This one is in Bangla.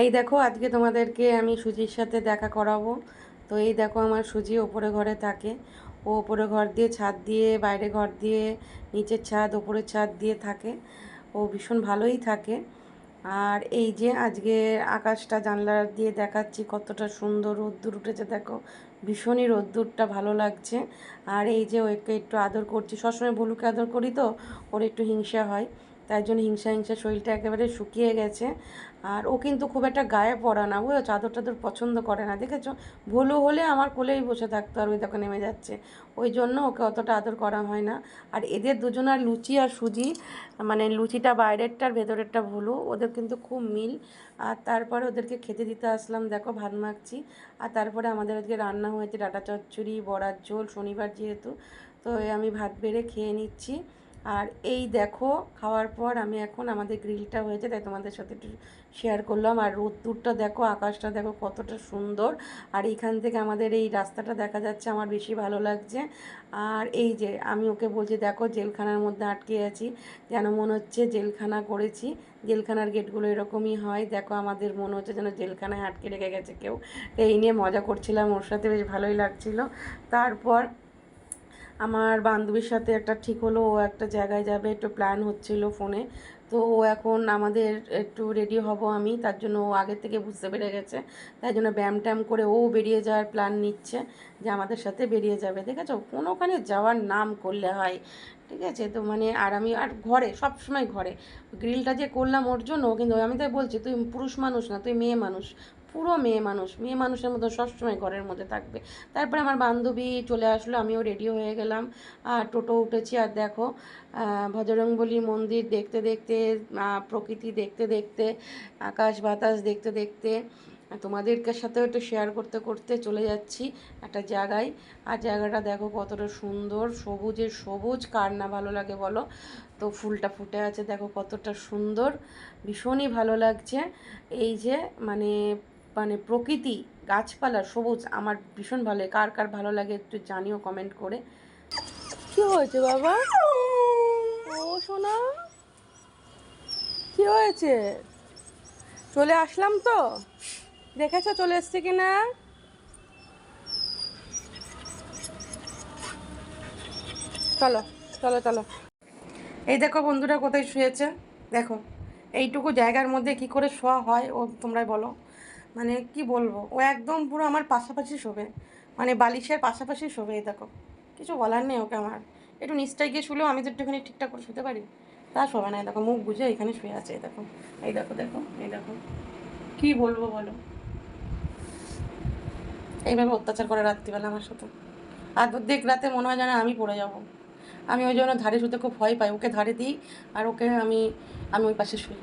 এই দেখো, আজকে তোমাদেরকে আমি সুজির সাথে দেখা করাবো। তো এই দেখো, আমার সুজি ওপরে ঘরে থাকে। ও ওপরে ঘর দিয়ে ছাদ দিয়ে, বাইরে ঘর দিয়ে, নিচের ছাদ, ওপরের ছাদ দিয়ে থাকে। ও ভীষণ ভালোই থাকে। আর এই যে আজকে আকাশটা জানলা দিয়ে দেখাচ্ছি, কতটা সুন্দর রোদ্দুর উঠেছে, দেখো। ভীষণই রোদ্দুরটা ভালো লাগছে। আর এই যে ওকে একটু আদর করছি। সবসময় ভলুকে আদর করি তো, ওর একটু হিংসা হয়। তাই জন্য হিংসা হিংসা শরীরটা একেবারে শুকিয়ে গেছে। আর ও কিন্তু খুব একটা গায়ে পড়া না বুঝো চাদর টাদর পছন্দ করে না, দেখেছ? ভুলু হলে আমার কোলেই বসে থাকতো আর ওই দেখো নেমে যাচ্ছে। ওই জন্য ওকে অতটা আদর করা হয় না। আর এদের দুজনার লুচি আর সুজি মানে লুচিটা বাইরেরটা আর ভেতরেরটা ভুলু, ওদের কিন্তু খুব মিল। আর তারপরে ওদেরকে খেতে দিতে আসলাম, দেখো ভাত মাখছি। আর তারপরে আমাদের আজকে রান্না হয়েছে ডাটা চচ্চড়ি, বড়ার ঝোল, শনিবার যেহেতু, তো আমি ভাত বেড়ে খেয়ে নিচ্ছি। আর এই দেখো, খাওয়ার পর আমি এখন আমাদের গ্রিলটা হয়েছে, তাই তোমাদের সাথে একটু শেয়ার করলাম। আর রোদ্দুরটা দেখো, আকাশটা দেখো কতটা সুন্দর। আর এইখান থেকে আমাদের এই রাস্তাটা দেখা যাচ্ছে, আমার বেশি ভালো লাগছে। আর এই যে, আমি ওকে বলছি, দেখো, জেলখানার মধ্যে আটকে আছি। যেন মনে হচ্ছে জেলখানা করেছি। জেলখানার গেটগুলো এরকমই হয়। দেখো, আমাদের মনে হচ্ছে যেন জেলখানায় আটকে রেখে গেছে কেউ। এই নিয়ে মজা করছিলাম, ওর সাথে বেশ ভালোই লাগছিল। তারপর আমার বান্ধবীর সাথে একটা ঠিক হলো, ও একটা জায়গায় যাবে, একটু প্ল্যান হচ্ছিল ফোনে তো ও এখন আমাদের একটু রেডি হব আমি, তার জন্য ও আগের থেকে বুঝতে পেরে গেছে। তাই জন্য ব্যায়াম ট্যাম করে ও বেরিয়ে যাওয়ার প্ল্যান নিচ্ছে, যে আমাদের সাথে বেরিয়ে যাবে। দেখেছ কোনোখানে যাওয়ার নাম করলে হয়। ঠিক আছে? তো মানে আর আমি, আর ঘরে সব সময় ঘরে গ্রিলটা যে করলাম ওর জন্য, কিন্তু আমি তাই বলছি, তুই পুরুষ মানুষ না, তুই মেয়ে মানুষ। পুরো মেয়ে মানুষ, মেয়ে মানুষের মতো সবসময় ঘরের মধ্যে থাকবে। তারপরে আমার বান্ধবী চলে আসলো, আমিও রেডি হয়ে গেলাম। আর টোটো উঠেছি, আর দেখো ভজরংবলী মন্দির দেখতে দেখতে প্রকৃতি দেখতে দেখতে, আকাশ বাতাস দেখতে দেখতে, তোমাদেরকে সাথেও একটু শেয়ার করতে করতে চলে যাচ্ছি একটা জায়গায়। আর জায়গাটা দেখো কতটা সুন্দর, সবুজের সবুজ, কার না ভালো লাগে বলো? তো ফুলটা ফুটে আছে, দেখো কতটা সুন্দর, ভীষণই ভালো লাগছে। এই যে মানে মানে প্রকৃতি, গাছপালা, সবুজ, আমার ভীষণ ভালো কার কার ভালো লাগে একটু জানিও কমেন্ট করে। কি হয়েছে বাবা? ও সোনা? কি হয়েছে? চলে আসলাম তো? দেখেছ চলে এসছে কি না চলো চলো চলো। এই দেখো বন্ধুরা কোথায় শুয়েছে। দেখো, এইটুকু জায়গার মধ্যে কি করে শোয়া হয় ও তোমরাই বলো। মানে কি বলব, ও একদম পুরো আমার পাশাপাশি শোবে। মানে বালিশের পাশাপাশি শোবে, এই দেখো। কিছু বলার নেই ওকে আমার। একটু নিচটায় গিয়ে শুলেও আমি তো একটুখানি ঠিকঠাক করে শুতে পারি, তা শোবে না, এই দেখো, মুখ বুঝে এখানে শুয়ে আছে, এই দেখো। এই দেখো দেখো, এই দেখো। কী বলব বলো? এইভাবে অত্যাচার করে রাত্রিবেলা আমার সাথে। আর দেখ রাতে মনে হয় যেন আমি পড়ে যাব। আমি ওই জন্য ধারে শুতে খুব ভয় পাই, ওকে ধারে দিই, আর ওকে আমি আমি ওই পাশে শুই।